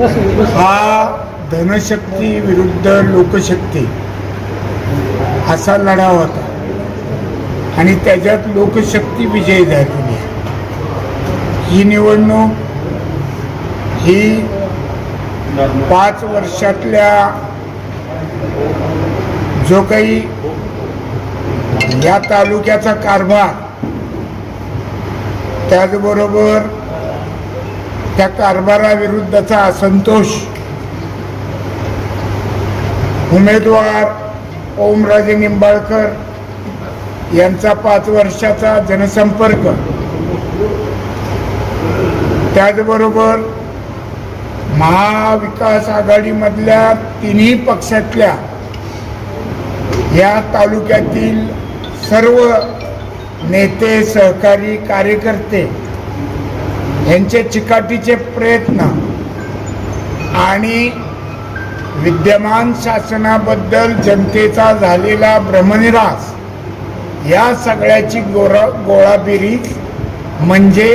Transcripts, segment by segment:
हा धनशक्ती विरुद्ध लोकशक्ती असा लढा होता. आणि त्याच्यात लोकशक्ती विजयी झालेली आहे. ही निवडणूक ही पाच वर्षातल्या जो काही या तालुक्याचा कारभार त्याचबरोबर त्या कारभाराविरुद्धचा असंतोष. उमेदवार ओमराजे निंबाळकर यांचा पाच वर्षाचा जनसंपर्क. त्याचबरोबर महाविकास आघाडीमधल्या तिन्ही पक्षातल्या या तालुक्यातील सर्व नेते सहकारी कार्यकर्ते ह्यांचे चिकाटीचे प्रयत्न आणि विद्यमान शासनाबद्दल जनतेचा झालेला भ्रमनिरास या सगळ्याची गोरा गोळाबिरीज म्हणजे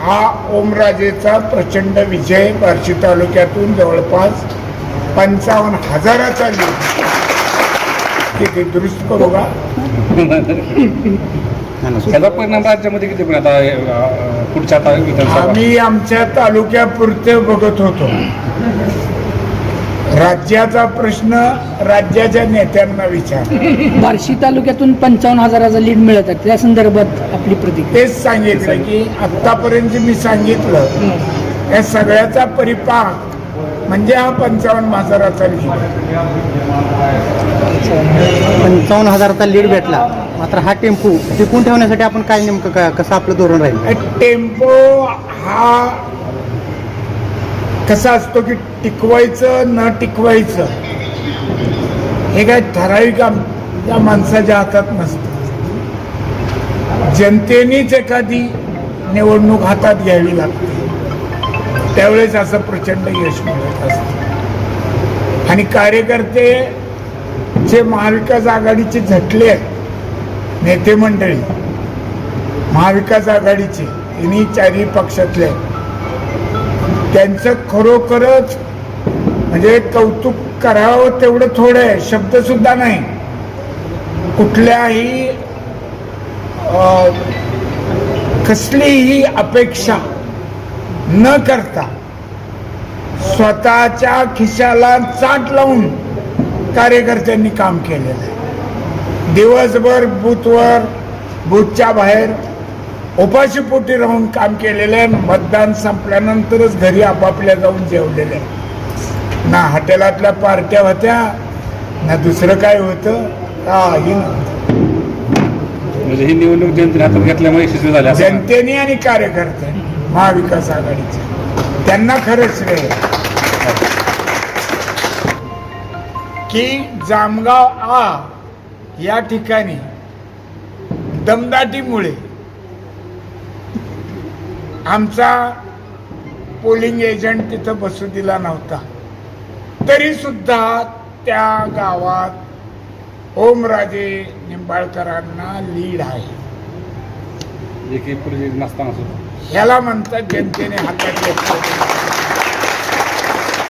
हा ओमराजेचा प्रचंड विजय बार्शी तालुक्यातून जवळपास पंचावन्न हजाराचा लिहिला किती दुरुस्त करू का? त्याचा परिणाम राज्यामध्ये किती पण आता पुढच्या आता विधानसभा आम्ही आमच्या तालुक्यापुरते बघत होतो. राज्याचा प्रश्न राज्याच्या नेत्यांना विचार. बार्शी तालुक्यातून पंचावन्न हजाराचा लीड मिळत आहे. त्या संदर्भात आपली प्रतिक्रिया. तेच सांगितलं की आत्तापर्यंत जे मी सांगितलं या सगळ्याचा परिपाक म्हणजे हा पंचावन्न हजाराचा पंचावन्न हजाराचा लीड भेटला. मात्र हा टेम्पो टिकून ठेवण्यासाठी आपण काय नेमकं का- कसं आपलं धोरण राहील? टेम्पो हा कसा असतो की टिकवायचं न टिकवायचं हे काय ठराविक आम- त्या माणसाच्या हातात नसतं. जनतेनेच एखादी निवडणूक हातात घ्यावी लागते. त्यावेळेस असं प्रचंड यश मिळत असतं. आणि कार्यकर्ते जे महाविकास आघाडीचे झटले आहेत नेते मंडळी महाविकास आघाडीचे तिन्ही चारही पक्षातले त्यांचं खरोखरच म्हणजे कौतुक करावं तेवढं थोडं आहे शब्द सुद्धा नाही. कुठल्याही कसलीही अपेक्षा न करता स्वतःच्या खिशाला चाट लावून कार्यकर्त्यांनी काम केलेलं आहे. दिवसभर बूथवर बूथच्या बाहेर उपाशीपोटी राहून काम केलेलं आहे. मतदान संपल्यानंतरच घरी आपापल्या जाऊन जेवलेले आहे. ना हॉटेलातल्या पार्ट्या होत्या ना दुसरं काय होतं काही नव्हतं. म्हणजे ही निवडणूक जनतेने हातात घेतल्यामुळे यशस्वी झाले असं जनतेने आणि कार्यकर्त्यांनी. महाविकास आघाडीचे. त्यांना खरंच श्रेय की जामगाव आ या ठिकाणी दमदाटीमुळे आमचा पोलिंग एजंट तिथं बसू दिला नव्हता. तरी सुद्धा त्या गावात ओमराजे निंबाळकरांना लीड आहे. जे की पूर्वी नसताना सुद्धा ह्याला म्हणतात जनतेने हातात घेतलं.